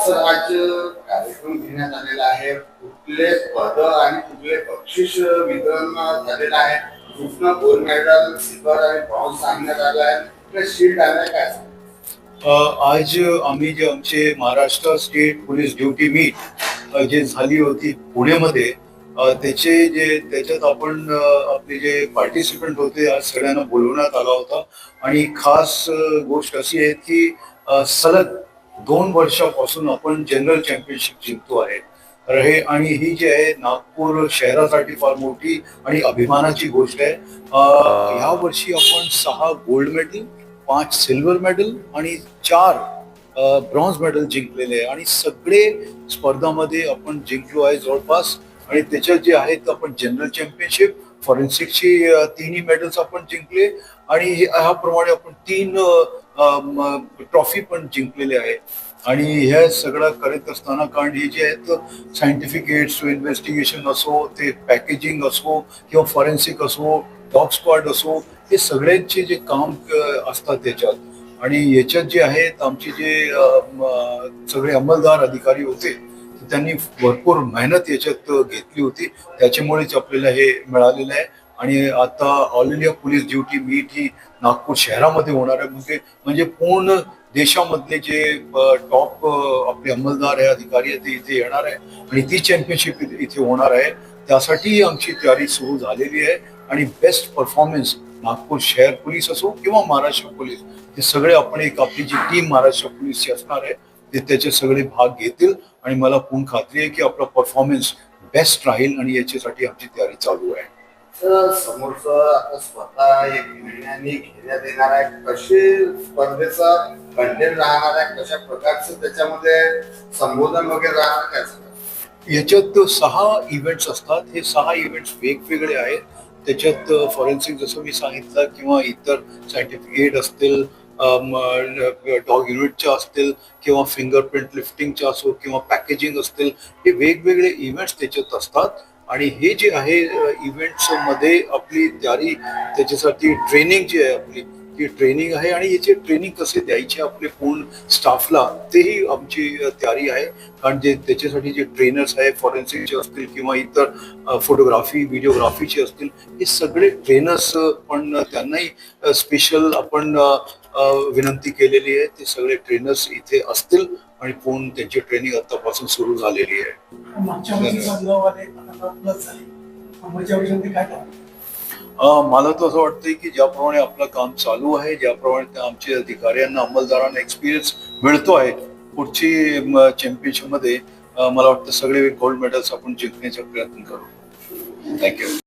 Sir आज कार्यक्रम घेण्यात आलेला आहे. कुठले पद आणि कुठले बक्षीस वितरण झालेलं आहे. कुठलं गोल्ड मेडल सिल्वर आणि ब्रॉन्झ सांगण्यात आलं आहे. शील्ड आलं काय? आज आम्ही जे आमचे Maharashtra state police duty meet जे झाली होती पुण्यामध्ये त्याचे जे त्याच्यात आपण आपले जे पार्टिसिपंट होते आज सगळ्यांना बोलवण्यात आला होता. आणि खास गोष्ट अशी आहे की सलग दोन वर्षापासून आपण जनरल चॅम्पियनशिप जिंकतो आहे तर हे आणि ही जी आहे नागपूर शहरासाठी फार मोठी आणि अभिमानाची गोष्ट आहे. अ, या वर्षी आपण सहा गोल्ड मेडल पाच सिल्वर मेडल आणि चार ब्रॉन्झ मेडल जिंकलेले आहे. आणि सगळे स्पर्धामध्ये आपण जिंकलो आहे जवळपास. आणि त्याच्यात जे आहेत आपण जनरल चॅम्पियनशिप फॉरेन्सिकची तिन्ही मेडल्स आपण जिंकले आणि हे- ह्याप्रमाणे आपण तीन ट्रॉफी पण जिंकलेले आहे आणि ह्या सगळं करत असताना कारण हे जे आहेत सायंटिफिक एड्स इन्व्हेस्टिगेशन असो ते पॅकेजिंग असो किंवा फॉरेन्सिक असो डॉग स्क्वॉड असो हे सगळ्यांचे जे काम असतात त्याच्यात. आणि याच्यात जे आहेत आमचे जे सगळे अंमलदार अधिकारी होते त्यांनी भरपूर मेहनत याच्यात घेतली होती. त्याच्यामुळेच आपल्याला हे मिळालेलं आहे. आणि आता all India police duty meet ही नागपूर शहरामध्ये होणार आहे. म्हणजे म्हणजे पूर्ण देशामधले जे टॉप आपले अंमलदार आहे अधिकारी आहे ते इथे येणार आहे. आणि ती चॅम्पियनशिप इथे होणार आहे. त्यासाठी आमची तयारी सुरू झालेली आहे. आणि बेस्ट परफॉर्मन्स नागपूर शहर पोलीस असो किंवा महाराष्ट्र पोलीस हे सगळे आपण एक आपली जी टीम महाराष्ट्र पोलीसची असणार आहे ते त्याचे सगळे भाग घेतील आणि मला पूर्ण खात्री आहे की आपला परफॉर्मन्स बेस्ट राहील आणि याच्यासाठी आमची तयारी चालू आहे. समोरचं आता स्वतः एक महिन्यानी घेण्यात येणार आहे. कसे स्पर्धेचा कंटेंट राहणार आहे? कशा प्रकारचं त्याच्यामध्ये संबोधन वगैरे राहणार काय याच्यात सहा इव्हेंट्स असतात. हे सहा इव्हेंट्स वेगवेगळे आहेत. त्याच्यात फॉरेन्सिक जसं मी सांगितलं किंवा इतर सायंटिफिक एड असतील डॉग युनिटच्या असतील किंवा फिंगरप्रिंट लिफ्टिंगच्या असो किंवा पॅकेजिंग असतील हे वेगवेगळे इव्हेंट्स त्याच्यात असतात. आणि हे जे आहे इव्हेंट्समध्ये आपली तयारी त्याच्यासाठी ट्रेनिंग जी आहे आपली ती ट्रेनिंग आहे आणि याचे ट्रेनिंग कसे द्यायचे आपले पूर्ण स्टाफला तेही आमची तयारी आहे. कारण जे त्याच्यासाठी जे ट्रेनर्स आहे फॉरेन्सिकचे असतील किंवा इतर फोटोग्राफी व्हिडिओग्राफीचे असतील हे सगळे ट्रेनर्स पण त्यांनाही स्पेशल आपण विनंती केलेली आहे ते सगळे ट्रेनर्स इथे असतील आणि पूर्ण त्यांची ट्रेनिंग आतापासून सुरू झालेली आहे. अ, मला तर असं वाटतंय की ज्याप्रमाणे आपलं काम चालू आहे ज्याप्रमाणे त्या आमच्या अधिकाऱ्यांना अंमलदारांना एक्सपिरियन्स मिळतो आहे पुढची चॅम्पियनशिपमध्ये अ, मला वाटतं सगळे गोल्ड मेडल्स आपण जिंकण्याचा प्रयत्न करू. थँक्यू